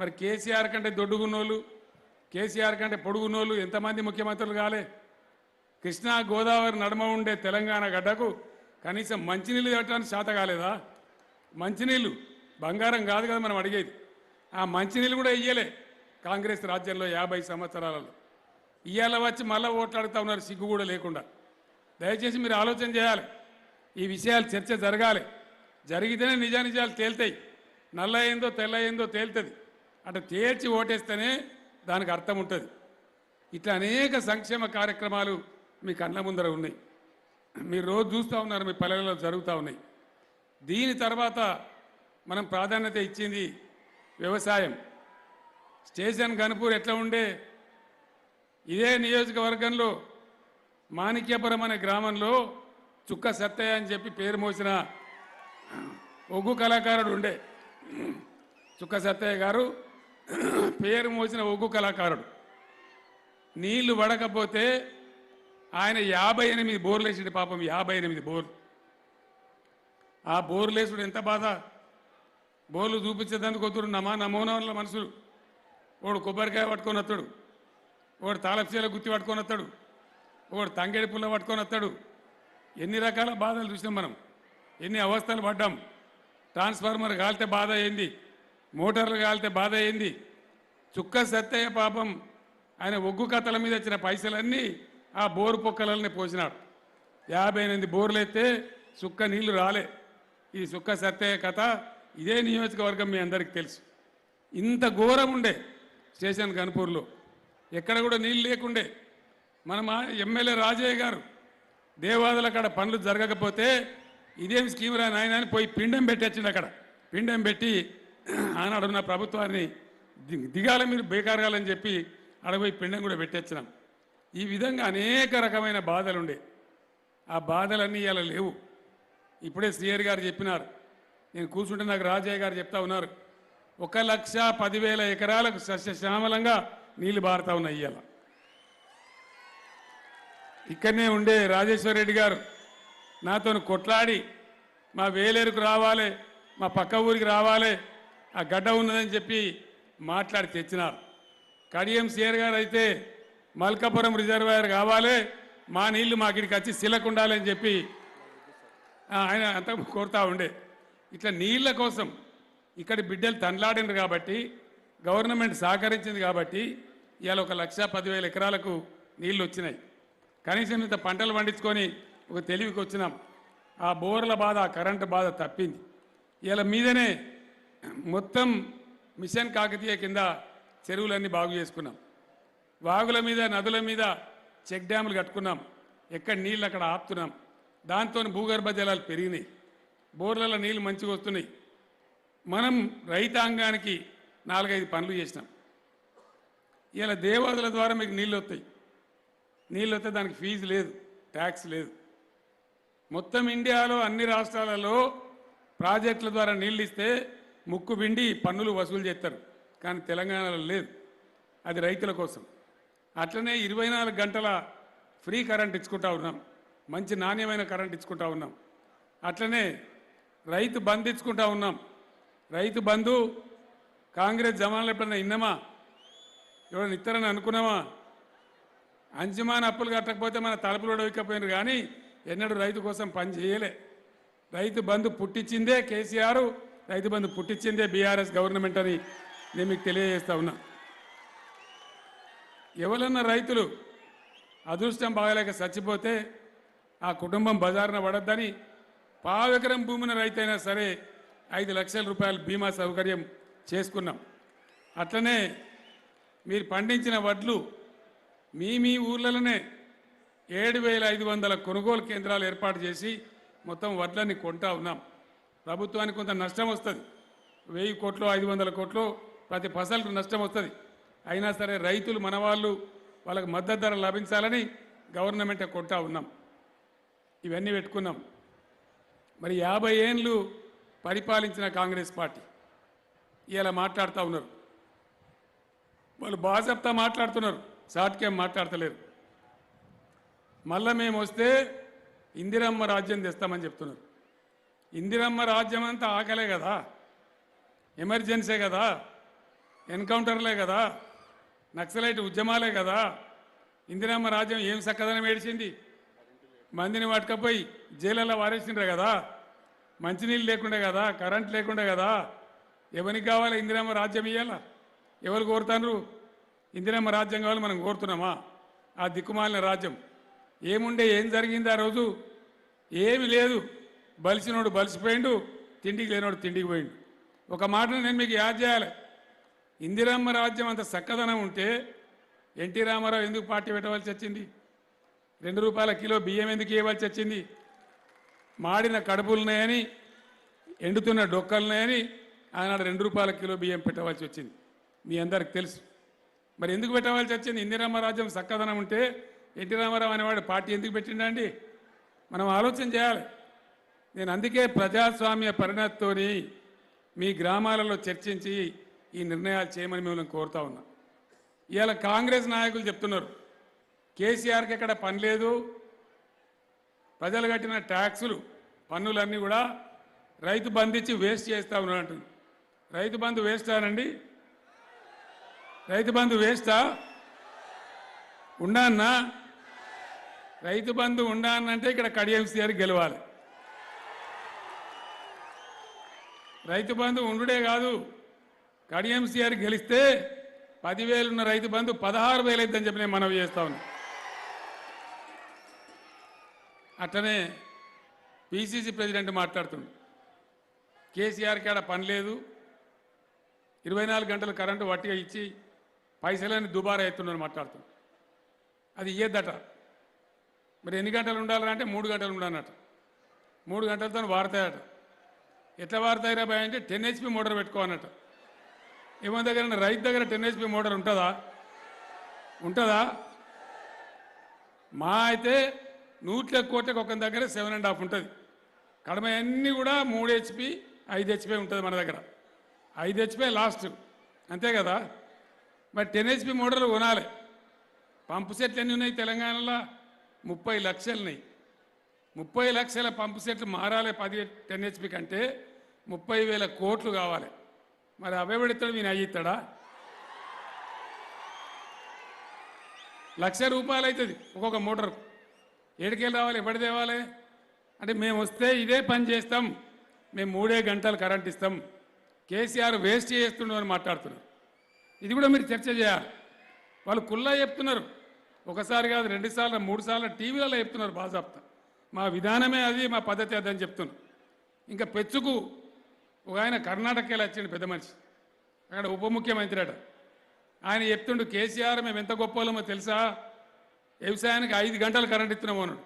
మరి కేసీఆర్ కంటే దొడ్డుగున్నోళ్ళు కేసీఆర్ కంటే పొడుగునోళ్ళు ఎంతమంది ముఖ్యమంత్రులు కాలే? కృష్ణా గోదావరి నడుమ ఉండే తెలంగాణ గడ్డకు కనీసం మంచినీళ్ళు ఇవ్వటానికి శాత కాలేదా? మంచినీళ్ళు బంగారం కాదు కదా మనం అడిగేది. ఆ మంచినీళ్ళు కూడా ఇయ్యలే కాంగ్రెస్ రాజ్యంలో యాభై సంవత్సరాలలో. ఇయ్యాల వచ్చి మళ్ళీ ఓట్లాడుతూ ఉన్నారు సిగ్గు కూడా లేకుండా. దయచేసి మీరు ఆలోచన చేయాలి. ఈ విషయాలు చర్చ జరగాలి. జరిగితేనే నిజానిజాలు తేలుతాయి. నల్ల ఏందో తెల్ల ఏందో తేలుతుంది. అటు తేల్చి ఓటేస్తేనే దానికి అర్థం ఉంటుంది. ఇట్లా అనేక సంక్షేమ కార్యక్రమాలు మీ కళ్ళ ముందర ఉన్నాయి. మీరు రోజు చూస్తూ ఉన్నారు మీ పల్లెలలో జరుగుతూ ఉన్నాయి. దీని తర్వాత మనం ప్రాధాన్యత ఇచ్చింది వ్యవసాయం. స్టేషన్ గన్పూర్ ఎట్లా ఉండే? ఇదే నియోజకవర్గంలో మాణిక్యపురం అనే గ్రామంలో చుక్క సత్తయ్య అని చెప్పి పేరు మోసిన ఒగ్గు కళాకారుడు ఉండే. చుక్క సత్తయ్య గారు పేరు మోసిన ఒగ్గు కళాకారుడు. నీళ్ళు పడకపోతే ఆయన యాభై ఎనిమిది బోర్లు వేసిండు పాపం యాభై ఎనిమిది బోర్లు. ఆ బోర్లు వేసుడు ఎంత బాధ. బోర్లు చూపించేదానికి వద్దుడు నమా నమూనా వాళ్ళ మనుషులు వాడు కొబ్బరికాయ పట్టుకొని వస్తాడు వాడు తాళపచీల గుత్తి పట్టుకొని వస్తాడు వాడు తంగేడి పుల్ల పట్టుకొని వస్తాడు. ఎన్ని రకాల బాధలు చూసినాం మనం ఎన్ని అవస్థలు పడ్డాం. ట్రాన్స్ఫార్మర్ కాలితే బాధ అయింది మోటార్లు కాలితే బాధ అయింది. చుక్క సత్తయ్య పాపం ఆయన ఒగ్గు కథల మీద వచ్చిన పైసలన్నీ ఆ బోరు పొక్కలని పోసినాడు. యాభై ఎనిమిది బోర్లు ఎత్తే చుక్క నీళ్ళు రాలే. ఈ చుక్క సత్తయ్య కథ ఇదే నియోజకవర్గం మీ అందరికీ తెలుసు. ఇంత ఘోరం ఉండే స్టేషన్ కనుపూర్లో. ఎక్కడ కూడా నీళ్ళు లేకుండే. మన ఎమ్మెల్యే రాజయ్య గారు దేవాదుల అక్కడ పనులు జరగకపోతే ఇదేం స్కీమ్ రా నాయన అని పోయి పిండం పెట్టొచ్చిండు అక్కడ. పిండం పెట్టి ఆనాడున్న ప్రభుత్వాన్ని దిగాల మీరు బేకారగాలని చెప్పి అడగపోయి పిండం కూడా పెట్టొచ్చినాం. ఈ విధంగా అనేక రకమైన బాధలు ఉండే ఆ బాధలన్నీ ఇలా లేవు. ఇప్పుడే శ్రీయర్ గారు చెప్పినారు. నేను కూర్చుంటే నాకు రాజయ్య గారు చెప్తా ఉన్నారు. ఒక లక్ష పదివేల ఎకరాలకు సస్యశ్యామలంగా నీళ్ళు బారుతా ఉన్నాయి ఇవాళ ఇక్కడనే ఉండే రాజేశ్వర రెడ్డి గారు నాతో కొట్లాడి మా వేలేరుకు రావాలి మా పక్క ఊరికి రావాలి ఆ గడ్డ ఉన్నదని చెప్పి మాట్లాడి తెచ్చినారు. కడియం సీఆర్ గారు అయితే మల్కాపురం రిజర్వాయర్ కావాలి మా నీళ్ళు మా ఇక్కడికి వచ్చి శిలకు ఉండాలని చెప్పి ఆయన అంత కోరుతా ఉండే. ఇట్లా నీళ్ళ కోసం ఇక్కడ బిడ్డలు తండ్లాడినారు కాబట్టి గవర్నమెంట్ సహకరించింది కాబట్టి ఇవాళ ఒక లక్ష పదివేల ఎకరాలకు నీళ్ళు వచ్చినాయి. కనీసం ఇంత పంటలు పండించుకొని ఒక తెలివికి వచ్చినాం. ఆ బోర్ల బాధ ఆ కరెంటు బాధ తప్పింది. ఇలా మీదనే మొత్తం మిషన్ కాకతీయ కింద చెరువులన్నీ బాగు చేసుకున్నాం. వాగుల మీద నదుల మీద చెక్ డ్యాములు కట్టుకున్నాం. ఎక్కడ నీళ్ళు అక్కడ ఆపుతున్నాం. దాంతో భూగర్భ జలాలు పెరిగినాయి. బోర్లలో నీళ్ళు మంచిగా వస్తున్నాయి. మనం రైతాంగానికి నాలుగైదు పనులు చేసినాం. ఇలా దేవాదుల ద్వారా మీకు నీళ్ళు వస్తాయి. నీళ్ళు వస్తే దానికి ఫీజు లేదు ట్యాక్స్ లేదు. మొత్తం ఇండియాలో అన్ని రాష్ట్రాలలో ప్రాజెక్టుల ద్వారా నీళ్ళు ఇస్తే ముక్కు పిండి పన్నులు వసూలు చేస్తారు కానీ తెలంగాణలో లేదు. అది రైతుల కోసం. అట్లనే ఇరవై నాలుగు గంటల ఫ్రీ కరెంట్ ఇచ్చుకుంటా ఉన్నాం. మంచి నాణ్యమైన కరెంట్ ఇచ్చుకుంటా ఉన్నాం. అట్లనే రైతు బంద్ ఇచ్చుకుంటా ఉన్నాం. రైతు బంధు కాంగ్రెస్ జమానాలు ఎప్పుడైనా ఇన్నమా? ఎవరైనా ఇస్తారని అనుకున్నామా? అంచమాన అప్పులు కట్టకపోతే మన తలుపులు ఉడవకపోయినారు కానీ ఎన్నడూ రైతు కోసం పని చేయలే. రైతు బంధు పుట్టించిందే కేసీఆర్. రైతు బంధు పుట్టించిందే బీఆర్ఎస్ గవర్నమెంట్ అని నేను మీకు తెలియజేస్తా ఉన్నా. ఎవరన్నా రైతులు అదృష్టం బాగలేక చచ్చిపోతే ఆ కుటుంబం బజారున పడద్దని పావెకరం భూమిన రైతైనా సరే ఐదు లక్షల రూపాయల బీమా సౌకర్యం చేసుకున్నాం. అట్లనే మీరు పండించిన వడ్లు మీ మీ ఊర్లలోనే ఏడు వేల ఐదు వందల కొనుగోలు కేంద్రాలు ఏర్పాటు చేసి మొత్తం వడ్లన్నీ కొంటా ఉన్నాం. ప్రభుత్వానికి కొంత నష్టం వస్తుంది. వెయ్యి కోట్లు ఐదు వందల కోట్లు ప్రతి ఫసలకు నష్టం వస్తుంది. అయినా సరే రైతులు మనవాళ్ళు వాళ్ళకి మద్దతు ధర లభించాలని గవర్నమెంట్ కొట్టా ఉన్నాం. ఇవన్నీ పెట్టుకున్నాం. మరి యాభై ఏండ్లు పరిపాలించిన కాంగ్రెస్ పార్టీ. ఇలా మాట్లాడుతూ ఉన్నారు. వాళ్ళు బాజప్తా మాట్లాడుతున్నారు. సాట్కేం మాట్లాడతలేరు. మళ్ళా మేము వస్తే ఇందిరమ్మ రాజ్యం తెస్తామని చెప్తున్నారు. ఇందిరమ్మ రాజ్యం అంతా ఆకలే కదా? ఎమర్జెన్సీ కదా? ఎన్కౌంటర్లే కదా? నక్సలైట్ ఉద్యమాలే కదా? ఇందిరమ్మ రాజ్యం ఏం చక్కదనం ఏడిచింది? మందిని పట్టుకపోయి జైలలో వారేసిండ్రు కదా? మంచినీళ్ళు లేకుండే కదా? కరెంట్ లేకుండే కదా? ఎవరికి కావాలి ఇందిరమ్మ రాజ్యం ఇయ్యాల? ఎవరు కోరుతారు ఇందిరమ్మ రాజ్యం కావాలి మనం కోరుతున్నామా? ఆ దిక్కుమాలిన రాజ్యం. ఏముండే ఏం జరిగింది ఆ రోజు? ఏమి లేదు. బలిసినోడు బలిసిపోయిండు తిండికి లేనోడు తిండికి పోయిండు. ఒక మాటను నేను మీకు యాద్ చేయాలి. ఇందిరమ్మ రాజ్యం అంత చక్కదనం ఉంటే ఎన్టీ రామారావు ఎందుకు పార్టీ పెట్టవలసి వచ్చింది? రెండు రూపాయల కిలో బియ్యం ఎందుకు ఇవ్వాల్సి వచ్చింది? మాడిన కడుపులున్నాయని ఎండుతున్న డొక్కలున్నాయని ఆనాడు రెండు రూపాయల కిలో బియ్యం పెట్టవలసి వచ్చింది. మీ అందరికి తెలుసు. మరి ఎందుకు పెట్టవలసి వచ్చింది? ఇందిరమ్మ రాజ్యం చక్కదనం ఉంటే ఎన్టీ రామారావు అనేవాడు పార్టీ ఎందుకు పెట్టిండండి? మనం ఆలోచన చేయాలి. నేను అందుకే ప్రజాస్వామ్య పరిణతితోని మీ గ్రామాలలో చర్చించి ఈ నిర్ణయాలు చేయమని మిమ్మల్ని కోరుతా ఉన్నా. ఇవాళ కాంగ్రెస్ నాయకులు చెప్తున్నారు కేసీఆర్కి ఎక్కడ పని లేదు ప్రజలు కట్టిన ట్యాక్సులు పన్నులన్నీ కూడా రైతు బంధు ఇచ్చి వేస్ట్ చేస్తా ఉన్నాడు రైతు బంధు వేస్తానండి రైతు బంధు వేస్తా ఉండాన్నా రైతు బంధు ఉండా ఇక్కడ కడియం సీఆర్ గెలవాలి. రైతు బంధు ఉండుడే కాదు. కడియంసీఆర్ గెలిస్తే పదివేలున్న రైతు బంధు పదహారు వేలు అయిద్దని చెప్పి నేను మనవి చేస్తా ఉన్నా. అట్లనే పిసిసి ప్రెసిడెంట్ మాట్లాడుతుండు. కేసీఆర్కి ఆడ పని లేదు. ఇరవై నాలుగు గంటలు కరెంటు వట్టిగా ఇచ్చి పైసలని దుబారా ఎత్తున్నారు మాట్లాడుతుంది అది ఇయ్యద్దట. మరి ఎన్ని గంటలు ఉండాలంటే మూడు గంటలు ఉండాలన్నట మూడు గంటలతో వాడతాయట ఎట్లా వాడతాయిరా భయ అంటే టెన్ హెచ్పి మోటార్ పెట్టుకోవాలన్నట ఏమో దగ్గర రైతు దగ్గర టెన్ హెచ్పి మోటార్ ఉంటుందా? ఉంటుందా? మా అయితే నూట్ల కోట్లకు ఒక దగ్గర సెవెన్ అండ్ హాఫ్ ఉంటుంది. కడమ అన్నీ కూడా మూడు హెచ్పి ఐదు హెచ్పి ఉంటుంది మన దగ్గర. ఐదు హెచ్పి లాస్ట్. అంతే కదా? మరి టెన్ హెచ్పి మోటార్లు కొనాలి. పంపు సెట్లు ఎన్ని ఉన్నాయి తెలంగాణలో? ముప్పై లక్షలు ఉన్నాయి ముప్పై లక్షల పంపు సెట్లు మారాలి పది టెన్ హెచ్పి కంటే ముప్పై వేల కోట్లు కావాలి. మరి అవే పెడతాడు మీరు అయ్యిస్తాడా లక్ష రూపాయలు అవుతుంది ఒక్కొక్క మోటార్. ఏడుకెళ్ళి రావాలి ఎప్పటి తేవాలి? అంటే మేము వస్తే ఇదే పని చేస్తాం. మేము మూడే గంటలు కరెంట్ ఇస్తాం. కేసీఆర్ వేస్ట్ చేస్తుండు అని మాట్లాడుతున్నారు. ఇది కూడా మీరు చర్చ చేయాలి. వాళ్ళు కుల్లా చెప్తున్నారు. ఒకసారి కాదు రెండు సార్లు మూడు సార్లు టీవీలలో చెప్తున్నారు బాజాప్తా. మా విధానమే అది మా పద్ధతి అదని అని ఇంకా పెచ్చుకు ఒక ఆయన కర్ణాటకకి వెళ్ళి వచ్చిండు పెద్ద మనిషి. అక్కడ ఉప ముఖ్యమంత్రి అట. ఆయన చెప్తుండు కేసీఆర్ మేము ఎంత గొప్ప వాళ్ళమో తెలుసా? వ్యవసాయానికి ఐదు గంటలు కరెంట్ ఇస్తున్నాము అన్నాడు.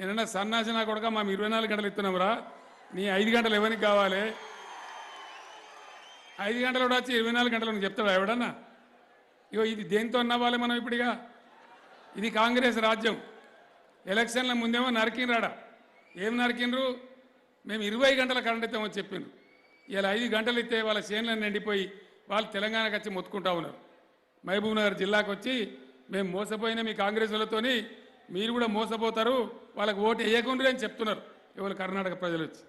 నేనన్నా సన్నాసి నా కొడక మేము ఇరవై నాలుగు గంటలు ఇస్తున్నాంరా నీ ఐదు గంటలు ఎవరికి కావాలి? ఐదు గంటలు కూడా వచ్చి ఇరవై నాలుగు గంటలు చెప్తాడు చెప్తాడా ఎవడన్నా? ఇగో ఇది దేంతో అన్నవాలి మనం ఇప్పుడుగా? ఇది కాంగ్రెస్ రాజ్యం. ఎలక్షన్ల ముందేమో నరికినరాడా ఏం నరికినరు మేము ఇరవై గంటల కరెంట్ ఇస్తామని చెప్పిండ్రు ఇలా ఐదు గంటలు ఇస్తే వాళ్ళ చేనులను నిండిపోయి వాళ్ళు తెలంగాణకు వచ్చి మొత్తుకుంటా ఉన్నారు. మహబూబ్ నగర్ జిల్లాకు వచ్చి మేము మోసపోయిన మీ కాంగ్రెస్ మీరు కూడా మోసపోతారు వాళ్ళకి ఓటు వేయకుండా అని చెప్తున్నారు ఇవాళ కర్ణాటక ప్రజలు వచ్చి.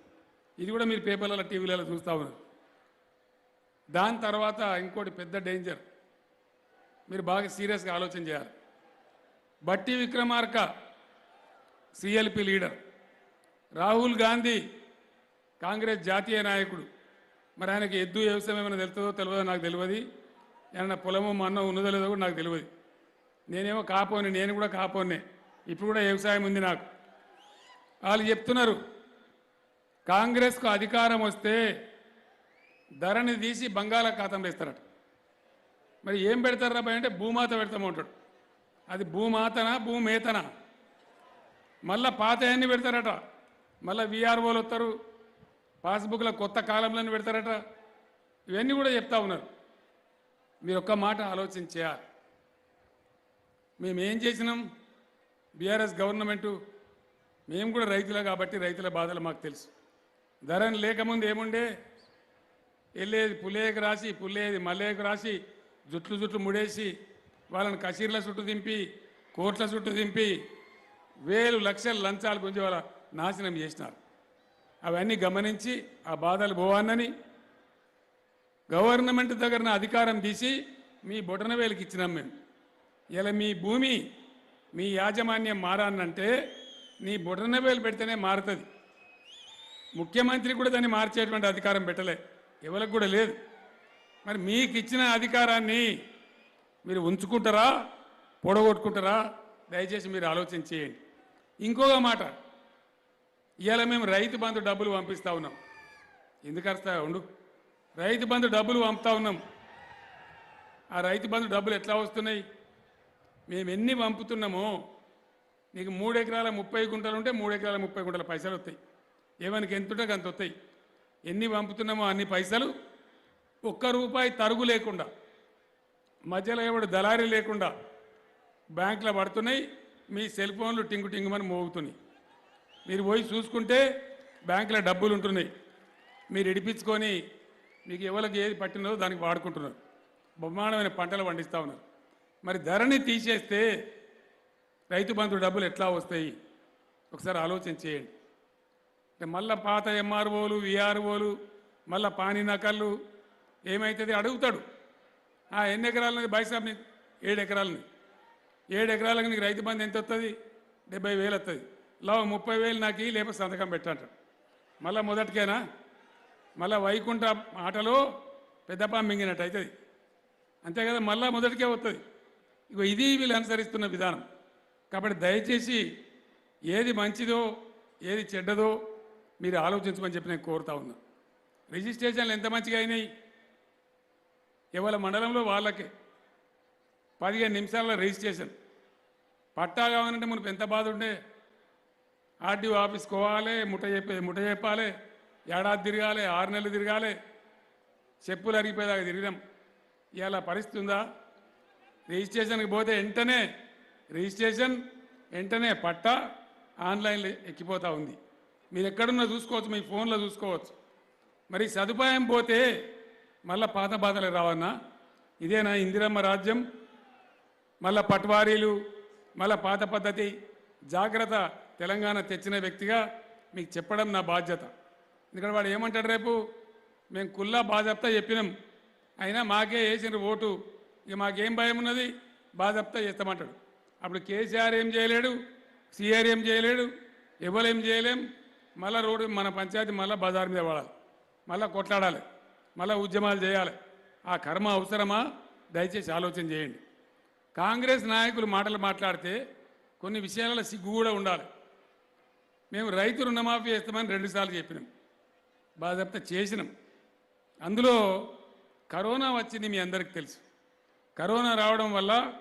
ఇది కూడా మీరు పేపర్లలో టీవీలలో చూస్తూ ఉన్నారు. దాని తర్వాత ఇంకోటి పెద్ద డేంజర్. మీరు బాగా సీరియస్గా ఆలోచన చేయాలి. బట్టి విక్రమార్క సిఎల్పి లీడర్ రాహుల్ గాంధీ కాంగ్రెస్ జాతీయ నాయకుడు. మరి ఆయనకి ఎద్దు వ్యవసాయం ఏమైనా తెలుస్తుందో తెలియదో నాకు తెలియదు. ఏమన్నా పొలము మన్న ఉన్నదో లేదో కూడా నాకు తెలియదు. నేనేమో కాపోని నేను కూడా కాపోనే. ఇప్పుడు కూడా వ్యవసాయం ఉంది నాకు. వాళ్ళు చెప్తున్నారు కాంగ్రెస్కు అధికారం వస్తే ధరని తీసి బంగాళాఖాతంలో ఇస్తారట. మరి ఏం పెడతారు అంటే భూమాత పెడతామంటాడు. అది భూమాతనా భూమేతనా? మళ్ళా పాత అన్ని పెడతారట. మళ్ళీ విఆర్ఓలు వస్తారు పాస్బుక్లో కొత్త కాలంలో పెడతారట. ఇవన్నీ కూడా చెప్తా ఉన్నారు. మీరు ఒక్క మాట ఆలోచన చేయాలి చేసినాం? బీఆర్ఎస్ గవర్నమెంటు మేము కూడా రైతులే కాబట్టి రైతుల బాధలు మాకు తెలుసు. ధరని లేకముందు ఏముండే? వెళ్ళేది పుల్లేకి రాసి పుల్లేది మల్లేకి రాసి జుట్లు జుట్లు ముడేసి వాళ్ళని కసీర్ల చుట్టూ దింపి కోట్ల చుట్టూ దింపి వేలు లక్షల లంచాలు గురించి వాళ్ళ నాశనం చేసినారు. అవన్నీ గమనించి ఆ బాధలు పోవాలని గవర్నమెంట్ దగ్గర అధికారం తీసి మీ బొటనవేలికి ఇచ్చినాం మేము. ఇలా మీ భూమి మీ యాజమాన్యం మారానంటే నీ బొటనవేలు పెడితేనే మారుతుంది. ముఖ్యమంత్రి కూడా దాన్ని మార్చేటువంటి అధికారం పెట్టలే. ఎవరికి కూడా లేదు. మరి మీకు ఇచ్చిన అధికారాన్ని మీరు ఉంచుకుంటారా పొడగొట్టుకుంటారా? దయచేసి మీరు ఆలోచన చేయండి ఇంకొక మాట. ఇవాళ మేము రైతు బంధు డబ్బులు పంపిస్తా ఉన్నాం. ఎందుకు అరుస్తా ఉండు. రైతు బంధు డబ్బులు పంపుతా ఉన్నాం. ఆ రైతు బంధు డబ్బులు ఎట్లా వస్తున్నాయి? మేము ఎన్ని పంపుతున్నామో నీకు మూడు ఎకరాల ముప్పై గుంటలు ఉంటే మూడు ఎకరాల ముప్పై గుంటల పైసలు వస్తాయి. ఏమనికి ఎంత ఉంటే అంత వస్తాయి? ఎన్ని పంపుతున్నామో అన్ని పైసలు ఒక్క రూపాయి తరుగు లేకుండా మధ్యలో ఎవడు దళారీ లేకుండా బ్యాంకులో పడుతున్నాయి మీ సెల్ ఫోన్లు టింగు టింగుమని మోగుతున్నాయి. మీరు పోయి చూసుకుంటే బ్యాంకులో డబ్బులు ఉంటున్నాయి. మీరు ఇడిపించుకొని మీకు ఎవరికి ఏది పట్టినదో దానికి వాడుకుంటున్నారు. బ్రహ్మాండమైన పంటలు పండిస్తూ ఉన్నారు. మరి ధరని తీసేస్తే రైతు బంధు డబ్బులు ఎట్లా వస్తాయి? ఒకసారి ఆలోచన చేయండి. అంటే మళ్ళీ పాత ఎంఆర్ఓలు విఆర్ఓలు మళ్ళీ పానీ నకళ్ళు ఏమవుతుంది అడుగుతాడు. ఆ ఎన్ని ఎకరాలని బైసాబ్ని ఏడు ఎకరాలని ఏడు ఎకరాలకు నీకు రైతు బంధు ఎంత వస్తుంది డెబ్బై వేలు వస్తుంది లావు ముప్పై వేలు నాకు ఇయ్యి, లేకపోతే సంతకం పెట్టంట. మళ్ళీ మొదటికేనా? మళ్ళీ వైకుంఠ ఆటలో పెద్దపా మింగినట్టు అవుతుంది అంతే కదా మళ్ళీ మొదటికే వస్తుంది ఇగో ఇది వీళ్ళు అనుసరిస్తున్న విధానం. కాబట్టి దయచేసి ఏది మంచిదో ఏది చెడ్డదో మీరు ఆలోచించమని చెప్పి నేను కోరుతా ఉన్నా. రిజిస్ట్రేషన్లు ఎంత మంచిగా అయినాయి? ఇవాళ మండలంలో వాళ్ళకే. పదిహేను నిమిషాల రిజిస్ట్రేషన్. పట్టా కావాలంటే మనకు ఎంత బాధ ఉండే? ఆర్డీఓ ఆఫీస్ పోవాలి ముఠ చెప్పే ముఠ చెప్పాలి ఏడాది తిరగాలి ఆరు నెలలు తిరగాలి చెప్పులు అరిగిపోయేదాకా తిరిగినాం. ఇలా పరిస్థితి ఉందా? రిజిస్ట్రేషన్కి పోతే వెంటనే రిజిస్ట్రేషన్ వెంటనే పట్టా ఆన్లైన్లో ఎక్కిపోతూ ఉంది. మీరు ఎక్కడున్నా చూసుకోవచ్చు మీ ఫోన్లో చూసుకోవచ్చు. మరి సదుపాయం పోతే మళ్ళీ పాత బాధలు రావన్నా? ఇదేనా ఇందిరమ్మ రాజ్యం? మళ్ళీ పట్వారీలు మళ్ళా పాత పద్ధతి జాగ్రత్త తెలంగాణ తెచ్చిన వ్యక్తిగా మీకు చెప్పడం నా బాధ్యత. ఎందుకంటే వాడు ఏమంటాడు రేపు? మేము కుల్లా బాజప్తా చెప్పినాం. అయినా మాకే వేసిన ఓటు. ఇక మాకేం భయం ఉన్నది? బాజప్తా చేస్తామంటాడు. అప్పుడు కేసీఆర్ ఏం చేయలేడు? సిఆర్ ఏం చేయలేడు? ఎవరేం చేయలేం? మళ్ళీ రోడ్డు మన పంచాయతీ మళ్ళీ బజార్ మీద పడాలి. మళ్ళీ కొట్లాడాలి. మళ్ళీ ఉద్యమాలు చేయాలి. ఆ కర్మ అవసరమా? దయచేసి ఆలోచన చేయండి. కాంగ్రెస్ నాయకులు మాటలు మాట్లాడితే కొన్ని విషయాలలో సిగ్గు కూడా ఉండాలి. మేము రైతు రుణమాఫీ చేస్తామని రెండుసార్లు చెప్పినాం. బాధ్యత చేసినాం. అందులో కరోనా వచ్చింది మీ అందరికి తెలుసు. కరోనా రావడం వల్ల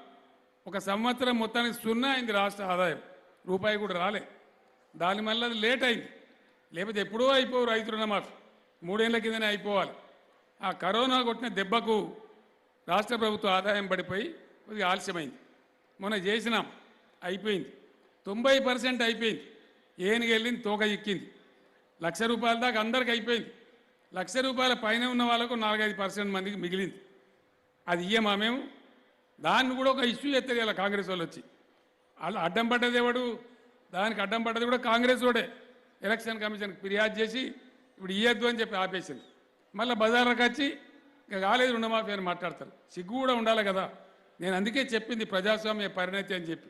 ఒక సంవత్సరం మొత్తానికి సున్నా అయింది రాష్ట్ర ఆదాయం. రూపాయి కూడా రాలే. దాని వల్ల అది లేట్ అయింది. లేకపోతే ఎప్పుడో అయిపోవు రైతు రుణమాఫీ. మూడేళ్ళ కిందనే అయిపోవాలి. ఆ కరోనా కొట్టిన దెబ్బకు రాష్ట్ర ప్రభుత్వ ఆదాయం పడిపోయి కొద్దిగా ఆలస్యమైంది. మొన్న చేసినాం అయిపోయింది. తొంభై పర్సెంట్ అయిపోయింది. ఏనుగు వెళ్ళింది తోక ఎక్కింది లక్ష రూపాయల దాకా అందరికి అయిపోయింది. లక్ష రూపాయల పైన ఉన్న వాళ్ళకు నాలుగైదు పర్సెంట్ మందికి మిగిలింది. అది ఇయ్యమా మేము? దాన్ని కూడా ఒక ఇష్యూ ఎత్తారు ఇలా కాంగ్రెస్ వాళ్ళు వచ్చి? వాళ్ళు అడ్డం పడ్డది ఎవడు? దానికి అడ్డం పడ్డది కూడా కాంగ్రెస్ వాడే. ఎలక్షన్ కమిషన్కి ఫిర్యాదు చేసి ఇప్పుడు ఇయ్యద్దు అని చెప్పి ఆపేసింది. మళ్ళీ బజార్లకు వచ్చి ఇక కాలేదు రుణమాఫీ అని మాట్లాడతారు. సిగ్గు కూడా ఉండాలి కదా. నేను అందుకే చెప్పింది ప్రజాస్వామ్య పరిణతి అని చెప్పి.